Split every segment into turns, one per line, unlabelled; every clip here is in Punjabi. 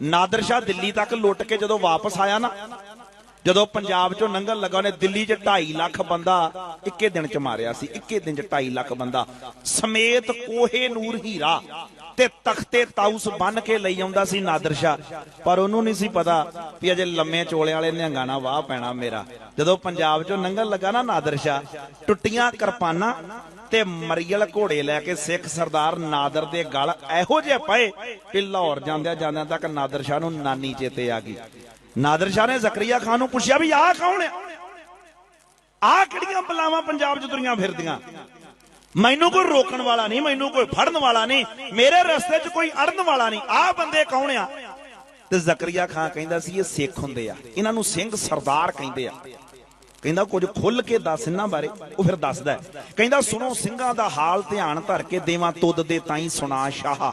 ਨਾਦਰ ਸ਼ਾਹ ਦਿੱਲੀ ਤੱਕ ਲੁੱਟ ਕੇ ਜਦੋਂ ਵਾਪਸ ਆਇਆ ਨਾ, ਜਦੋਂ ਪੰਜਾਬ ਚੋਂ ਨੰਗਲ ਲੱਗਾ, ਉਹਨੇ ਦਿੱਲੀ 'ਚ 2.5 ਲੱਖ ਬੰਦਾ ਇੱਕੇ ਦਿਨ 'ਚ ਮਾਰਿਆ ਸੀ, ਇੱਕੇ ਦਿਨ 'ਚ 2.5 ਲੱਖ ਬੰਦਾ। ਸਮੇਤ ਕੋਹੇ ਨੂਰ ਹੀਰਾ ਤੇ ਤਖਤੇ ਤਾਊਸ ਬੰਨ ਕੇ ਲਈ ਆਉਂਦਾ ਸੀ ਨਾਦਰ ਸ਼ਾਹ। ਪਰ ਉਹਨੂੰ ਨਹੀਂ ਸੀ ਪਤਾ ਵੀ ਅਜੇ ਲੰਮੇ ਚੋਲੇ ਵਾਲੇ ਨਿਹੰਗਾਂ ਵਾਹ ਪੈਣਾ ਮੇਰਾ। ਜਦੋਂ ਪੰਜਾਬ 'ਚੋਂ ਨੰਗਲ ਲੱਗਾ ਨਾ ਨਾਦਰ ਸ਼ਾਹ, ਟੁੱਟੀਆਂ ਕਿਰਪਾਨਾਂ ਤੇ ਮਰੀਅਲ ਘੋੜੇ ਲੈ ਕੇ ਸਿੱਖ ਸਰਦਾਰ ਨਾਦਰ ਦੇ ਗਲ ਇਹੋ ਜਿਹੇ ਪਏ ਕਿ ਲਾਹੌਰ ਜਾਂਦਿਆਂ ਜਾਂਦਿਆਂ ਤੱਕ ਨਾਦਰ ਸ਼ਾਹ ਨੂੰ ਨਾਨੀ ਚੇਤੇ ਆ ਗਈ। ਨਾਦਰ ਸ਼ਾਹ ਨੇ ਜ਼ਕਰੀਆ ਖਾਨ ਨੂੰ ਪੁੱਛਿਆ ਵੀ ਆਹ ਕੌਣ ਆ? ਆਹ ਕਿਹੜੀਆਂ ਬਲਾਵਾਂ ਪੰਜਾਬ 'ਚ ਤੁਰੀਆਂ ਫਿਰਦੀਆਂ? ਮੈਨੂੰ ਕੋਈ ਰੋਕਣ ਵਾਲਾ ਨਹੀਂ, ਮੈਨੂੰ ਕੋਈ ਫੜਨ ਵਾਲਾ ਨਹੀਂ, ਮੇਰੇ ਰਸਤੇ 'ਚ ਕੋਈ ਅੜਨ ਵਾਲਾ ਨਹੀਂ, ਆਹ ਬੰਦੇ ਕੌਣ ਆ? ਤੇ ਜ਼ਕਰੀਆ ਖਾਨ ਕਹਿੰਦਾ ਸੀ ਇਹ ਸਿੱਖ ਹੁੰਦੇ ਆ, ਇਹਨਾਂ ਨੂੰ ਸਿੰਘ ਸਰਦਾਰ ਕਹਿੰਦੇ ਆ। ਕਹਿੰਦਾ ਕੁਝ ਖੁੱਲ ਕੇ ਦੱਸ ਇਹਨਾਂ ਬਾਰੇ, ਉਹ ਫਿਰ ਦੱਸਦਾ ਕਹਿੰਦਾ, ਸੁਣੋ, ਸਿੰਘਾਂ ਦਾ ਹਾਲ ਧਿਆਨ ਧਰ ਕੇ ਦੇਵਾਂ ਤੁਦ ਦੇ ਤਾਈ ਸੁਣਾ ਸ਼ਾਹ।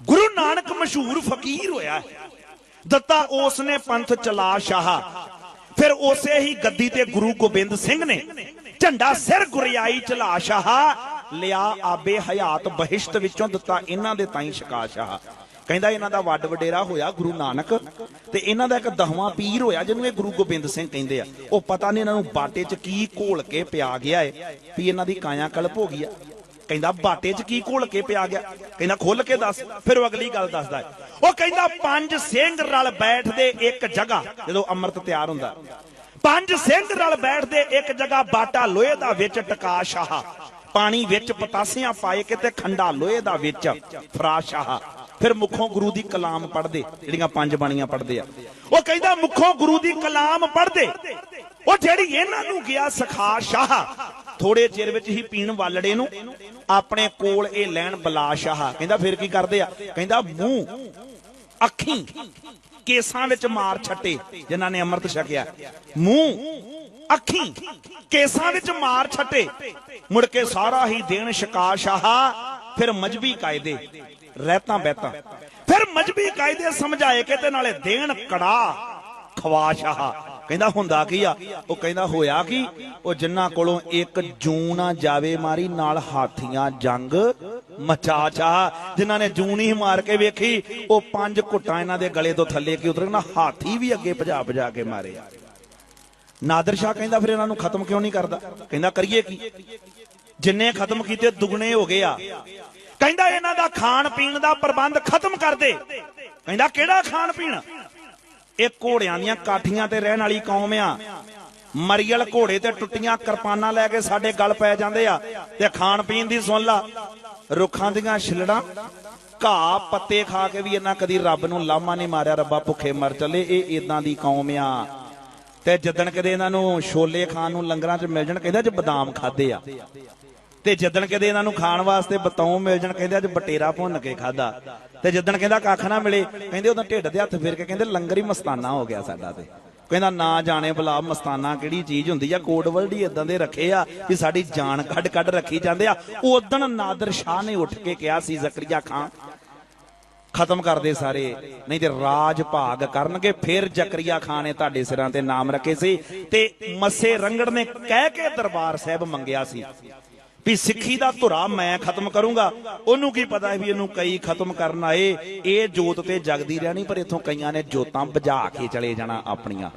ਗੁਰੂ ਨਾਨਕ ਮਸ਼ਹੂਰ ਫਕੀਰ ਹੋਇਆ ਦਿੱਤਾ ਉਸ ਨੇ ਪੰਥ ਚਲਾ ਸ਼ਾਹ। ਫਿਰ ਉਸੇ ਹੀ ਗੱਦੀ ਤੇ ਗੁਰੂ ਗੋਬਿੰਦ ਸਿੰਘ ਨੇ ਝੰਡਾ ਸਿਰ ਗੁਰਿਆਈ ਚਲਾ ਸ਼ਾਹ। ਲਿਆ ਆਬੇ ਹਯਾਤ ਬਹਿਸ਼ਤ ਵਿੱਚੋਂ ਦਿੱਤਾ ਇਹਨਾਂ ਦੇ ਤਾਈ ਸ਼ਕਾ ਸ਼ਾਹ। ਕਹਿੰਦਾ ਇਹਨਾਂ ਦਾ ਵੱਡ ਵਡੇਰਾ ਹੋਇਆ ਗੁਰੂ ਨਾਨਕ ਤੇ ਇਹਨਾਂ ਦਾ ਇੱਕ ਦਹਵਾਂ ਪੀਰ ਹੋਇਆ ਜਿਹਨੂੰ ਇਹ ਗੁਰੂ ਗੋਬਿੰਦ ਸਿੰਘ ਕਹਿੰਦੇ ਆ। ਉਹ ਪਤਾ ਨਹੀਂ ਇਹਨਾਂ ਨੂੰ ਬਾਟੇ 'ਚ ਕੀ ਘੋਲ ਕੇ ਪਿਆ ਗਿਆ ਏ, ਵੀ ਇਹਨਾਂ ਦੀ ਕਾਇਆ ਕਲਪ ਹੋ ਗਈ ਆ। ਕਹਿੰਦਾ ਬਾਟੇ 'ਚ ਕੀ ਘੋਲ ਕੇ ਪਿਆ ਗਿਆ? ਕਹਿੰਦਾ ਖੁੱਲ ਕੇ ਦੱਸ, ਫਿਰ ਉਹ ਅਗਲੀ ਗੱਲ ਦੱਸਦਾ ਹੈ। ਉਹ ਕਹਿੰਦਾ ਪੰਜ ਸਿੰਘ ਰਲ ਬੈਠਦੇ ਇੱਕ ਜਗ੍ਹਾ, ਜਦੋਂ ਅੰਮ੍ਰਿਤ ਤਿਆਰ ਹੁੰਦਾ। ਪੰਜ ਸਿੰਘ ਰਲ ਬੈਠਦੇ ਇੱਕ ਜਗ੍ਹਾ, ਬਾਟਾ ਲੋਹੇ ਦਾ ਵਿੱਚ ਟਕਾ ਸ਼ਾਹ। ਪਾਣੀ ਵਿੱਚ ਪਤਾਸਿਆਂ ਪਾਏ ਕਿਤੇ, ਖੰਡਾ ਲੋਹੇ ਦਾ ਵਿੱਚ ਫਰਾਸ਼ਾਹ ਫਿਰ ਮੁਖੋਂ ਗੁਰੂ ਦੀ ਕਲਾਮ ਪੜ੍ਹਦੇ, ਜਿਹੜੀਆਂ ਪੰਜ ਬਾਣੀਆਂ ਪੜ੍ਹਦੇ ਆ। ਉਹ ਕਹਿੰਦਾ ਮੁਖੋਂ ਗੁਰੂ ਦੀ ਕਲਾਮ ਪੜ੍ਹਦੇ। ਉਹ ਜਿਹੜੀ ਇਹਨਾਂ ਨੂੰ ਗਿਆ ਸਖਾ ਸ਼ਾਹ ਥੋੜੇ ਚਿਰ ਵਿੱਚ ਹੀ ਪੀਣ ਵਾਲੜੇ ਨੂੰ ਆਪਣੇ ਕੋਲ ਇਹ ਲੈਣ ਬਲਾ ਸ਼ਾਹ। ਕਹਿੰਦਾ ਫਿਰ ਕੀ ਕਰਦੇ ਆ? ਕਹਿੰਦਾ ਮੂੰਹ, ਅੱਖੀ ਕੇਸਾਂ ਵਿੱਚ ਮਾਰ ਛੱਟੇ, ਜਿਨ੍ਹਾਂ ਨੇ ਅੰਮ੍ਰਿਤ ਛਕਿਆ। ਮੂੰਹ, ਅੱਖੀ ਕੇਸਾਂ ਵਿੱਚ ਮਾਰ ਛੱਟੇ। ਮੁੜ ਕੇ ਸਾਰਾ ਹੀ ਦੇਣ ਸ਼ਕਾ ਸ਼ਾਹ, ਫਿਰ ਮਜਬੀ ਕਾਇਦੇ। ਰਹਿਤਾਂ ਬਹਿਤਾਂ। ਫਿਰ ਮਜਬੀ ਕਾਇਦੇ ਸਮਝਾਏ ਕਿ ਤੇ ਨਾਲੇ ਦੇਣ ਕੜਾ ਖਵਾ ਕਹਿੰਦਾ ਹੁੰਦਾ ਕੀ ਆ? ਉਹ ਕਹਿੰਦਾ ਹੋਇਆ ਕੀ? ਉਹ ਜਿੰਨਾ ਕੋਲੋਂ ਇੱਕ ਜੂਨ ਨਾ ਜਾਵੇ ਮਾਰੀ, ਨਾਲ ਹਾਥੀਆਂ ਜੰਗ ਮਚਾ ਚਾ। ਜਿਨ੍ਹਾਂ ਨੇ ਜੂਨ ਹੀ ਮਾਰ ਕੇ ਵੇਖੀ, ਉਹ ਪੰਜ ਘੁੱਟਾਂ ਇਹਨਾਂ ਦੇ ਗਲੇ ਤੋਂ ਥੱਲੇ ਕੀ ਉਤਰੇ? ਨਾ ਹਾਥੀ ਵੀ ਅੱਗੇ ਭਜਾ ਭਜਾ ਕੇ ਮਾਰੇ ਆ। ਨਾਦਰ ਸ਼ਾਹ ਕਹਿੰਦਾ ਫਿਰ ਇਹਨਾਂ ਨੂੰ ਖਤਮ ਕਿਉਂ ਨਹੀਂ ਕਰਦਾ? ਕਹਿੰਦਾ ਕਰੀਏ ਕੀ? ਜਿੰਨੇ ਖਤਮ ਕੀਤੇ, ਦੁਗਣੇ ਹੋ ਗਏ ਆ। ਕਹਿੰਦਾ ਇਹਨਾਂ ਦਾ ਖਾਣ ਪੀਣ ਦਾ ਪ੍ਰਬੰਧ ਖਤਮ ਕਰ ਦੇ। ਕਹਿੰਦਾ ਕਿਹੜਾ ਖਾਣ ਪੀਣ? ਇਹ ਘੋੜਿਆਂ ਦੀਆਂ ਕਾਠੀਆਂ ਤੇ ਰਹਿਣ ਵਾਲੀ ਕੌਮ ਆ। ਮਰੀਅਲ ਘੋੜੇ ਤੇ ਟੁੱਟੀਆਂ ਕਿਰਪਾਨਾਂ ਲੈ ਕੇ ਸਾਡੇ ਗਲ ਪੈ ਜਾਂਦੇ ਆ ਤੇ ਖਾਣ ਪੀਣ ਦੀ ਸੁਣ ਲਾ। ਰੁੱਖਾਂ ਦੀਆਂ ਛਿਲੜਾਂ, ਘਾਹ, ਪੱਤੇ ਖਾ ਕੇ ਵੀ ਇਹਨਾਂ ਕਦੀ ਰੱਬ ਨੂੰ ਲਾਮਾ ਨਹੀਂ ਮਾਰਿਆ, ਰੱਬਾ ਭੁੱਖੇ ਮਰ ਚੱਲੇ, ਇਹ ਇਦਾਂ ਦੀ ਕੌਮ ਆ। ਤੇ ਜਦਣ ਕਦੇ ਇਹਨਾਂ ਨੂੰ ਛੋਲੇ ਖਾਣ ਨੂੰ ਲੰਗਰਾਂ 'ਚ ਮਿਲ ਜਾਣ, ਕਹਿੰਦਾ ਅੱਜ ਬਦਾਮ ਖਾਦੇ ਆ। ਤੇ ਜਿੱਦਣ ਕਹਿੰਦੇ ਇਹਨਾਂ ਨੂੰ ਖਾਣ ਵਾਸਤੇ ਬਤੌਂ ਮਿਲ ਜਾਣ, ਕਹਿੰਦੇ ਅੱਜ ਬਟੇਰਾ ਭੁੰਨ ਕੇ ਖਾਦਾ ਤੇ ਜਿੱਦਣ ਕਹਿੰਦਾ ਕੱਖ ਨਾ ਮਿਲੇ, ਕਹਿੰਦੇ ਉਹਦਾ ਢਿੱਡ ਦੇ ਹੱਥ ਫੇਰ ਕੇ ਕਹਿੰਦੇ ਲੰਗਰ ਹੀ ਮਸਤਾਨਾ ਹੋ ਗਿਆ ਸਾਡਾ ਤੇ। ਕਹਿੰਦਾ ਨਾ ਜਾਣੇ ਭਲਾ ਮਸਤਾਨਾ ਕਿਹੜੀ ਚੀਜ਼ ਹੁੰਦੀ ਆ ਕੋਡ ਵਰਲਡ ਹੀ ਇਦਾਂ ਦੇ ਰੱਖੇ ਆ ਕਿ ਸਾਡੀ ਜਾਨ ਕੱਢ ਕੱਢ ਰੱਖੀ ਜਾਂਦੇ ਆ। ਉਦਣ ਨਾਦਰ ਸ਼ਾਹ ਨੇ ਉੱਠ ਕੇ ਕਿਹਾ ਸੀ, ਜ਼ਕਰੀਆ ਖਾਨ ਖਤਮ ਕਰਦੇ ਸਾਰੇ, ਨਹੀਂ ਤੇ ਰਾਜ ਭਾਗ ਕਰਨਗੇ। ਫਿਰ ਜ਼ਕਰੀਆ ਖਾਨ ਨੇ ਤੁਹਾਡੇ ਸਿਰਾਂ ਤੇ ਨਾਮ ਰੱਖੇ ਸੀ ਤੇ ਮੱਸੇ ਰੰਗੜ ਨੇ ਕਹਿ ਕੇ ਦਰਬਾਰ ਸਾਹਿਬ ਮੰਗਿਆ ਸੀ। ਵੀ ਸਿੱਖੀ ਦਾ ਧੁਰਾ ਮੈਂ ਖਤਮ ਕਰੂੰਗਾ। ਉਹਨੂੰ ਕੀ ਪਤਾ ਵੀ ਇਹਨੂੰ ਕਈ ਖਤਮ ਕਰਨ ਆਏ। ਇਹ ਜੋਤ ਤੇ ਜਗਦੀ ਰਹਿਣੀ, ਪਰ ਇਥੋਂ ਕਈਆਂ ਨੇ ਜੋਤਾਂ ਬੁਝਾ ਕੇ ਚਲੇ ਜਾਣਾ ਆਪਣੀਆਂ।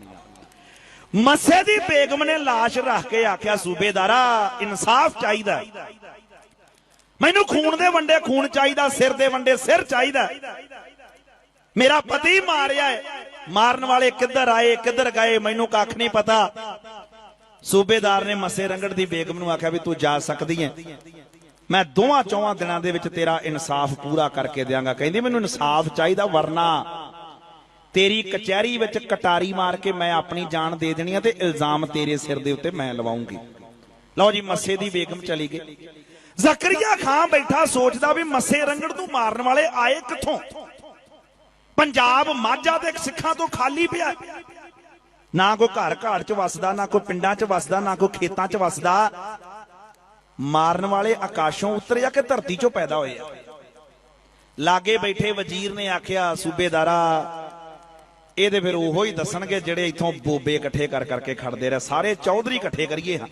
ਮੱਸੇ ਦੀ ਬੇਗਮ ਨੇ ਲਾਸ਼ ਰੱਖ ਕੇ ਆਖਿਆ, ਸੂਬੇਦਾਰਾ, ਇਨਸਾਫ ਚਾਹੀਦਾ। ਮੈਨੂੰ ਖੂਨ ਦੇ ਵੰਡੇ ਖੂਨ ਚਾਹੀਦਾ, ਸਿਰ ਦੇ ਵੰਡੇ ਸਿਰ ਚਾਹੀਦਾ। ਮੇਰਾ ਪਤੀ ਮਾਰਿਆ ਹੈ। ਮਾਰਨ ਵਾਲੇ ਕਿੱਧਰ ਆਏ, ਕਿੱਧਰ ਗਏ, ਮੈਨੂੰ ਕੱਖ ਨਹੀਂ ਪਤਾ। ਸੂਬੇਦਾਰ ਨੇ ਮੱਸੇ ਰੰਗੜ ਦੀ ਬੇਗਮ ਨੂੰ ਆਖਿਆ ਵੀ ਤੂੰ ਜਾ ਸਕਦੀ ਹੈ। ਮੈਂ ਦੋਵਾਂ ਚੌਵਾਂ ਦਿਨਾਂ ਦੇ ਵਿੱਚ ਤੇਰਾ ਇਨਸਾਫ ਪੂਰਾ ਕਰਕੇ ਦਿਆਂਗਾ। ਕਹਿੰਦੀ, ਮੈਨੂੰ ਇਨਸਾਫ ਚਾਹੀਦਾ ਵਰਨਾ। ਤੇਰੀ ਕਚਹਿਰੀ ਵਿੱਚ ਕਟਾਰੀ ਮਾਰ ਕੇ ਮੈਂ ਆਪਣੀ ਜਾਨ ਦੇ ਦੇਣੀ ਆ ਤੇ ਇਲਜ਼ਾਮ ਤੇਰੇ ਸਿਰ ਦੇ ਉੱਤੇ ਮੈਂ ਲਵਾਉਂਗੀ। ਲਓ ਜੀ, ਮੱਸੇ ਦੀ ਬੇਗਮ ਚਲੀ ਗਈ। ਜ਼ਕਰੀਆ ਖਾਨ ਬੈਠਾ ਸੋਚਦਾ ਵੀ ਮੱਸੇ ਰੰਗੜ ਨੂੰ ਮਾਰਨ ਵਾਲੇ ਆਏ ਕਿੱਥੋਂ? ਪੰਜਾਬ ਮਾਝਾ ਤੇ ਸਿੱਖਾਂ ਤੋਂ ਖਾਲੀ ਪਿਆ। ਨਾ ਕੋਈ ਘਰ ਘਾੜ ਚ ਵਸਦਾ, ਨਾ ਕੋਈ ਪਿੰਡਾਂ ਚ ਵਸਦਾ, ਨਾ ਕੋਈ ਖੇਤਾਂ ਚ ਵਸਦਾ। ਮਾਰਨ ਵਾਲੇ ਆਕਾਸ਼ੋਂ ਉਤਰ ਜਾ ਕੇ ਧਰਤੀ ਚੋਂ ਪੈਦਾ ਹੋਏ ਆ। ਲਾਗੇ ਬੈਠੇ ਵਜ਼ੀਰ ਨੇ ਆਖਿਆ, ਸੂਬੇਦਾਰਾ ਇਹ ਤੇ ਫਿਰ ਉਹੋ ਹੀ ਦੱਸਣਗੇ ਜਿਹੜੇ ਇੱਥੋਂ ਬੋਬੇ ਇਕੱਠੇ ਕਰ ਕਰਕੇ ਖੜਦੇ ਰਹੇ। ਸਾਰੇ ਚੌਧਰੀ ਇਕੱਠੇ ਕਰੀਏ ਹਾਂ।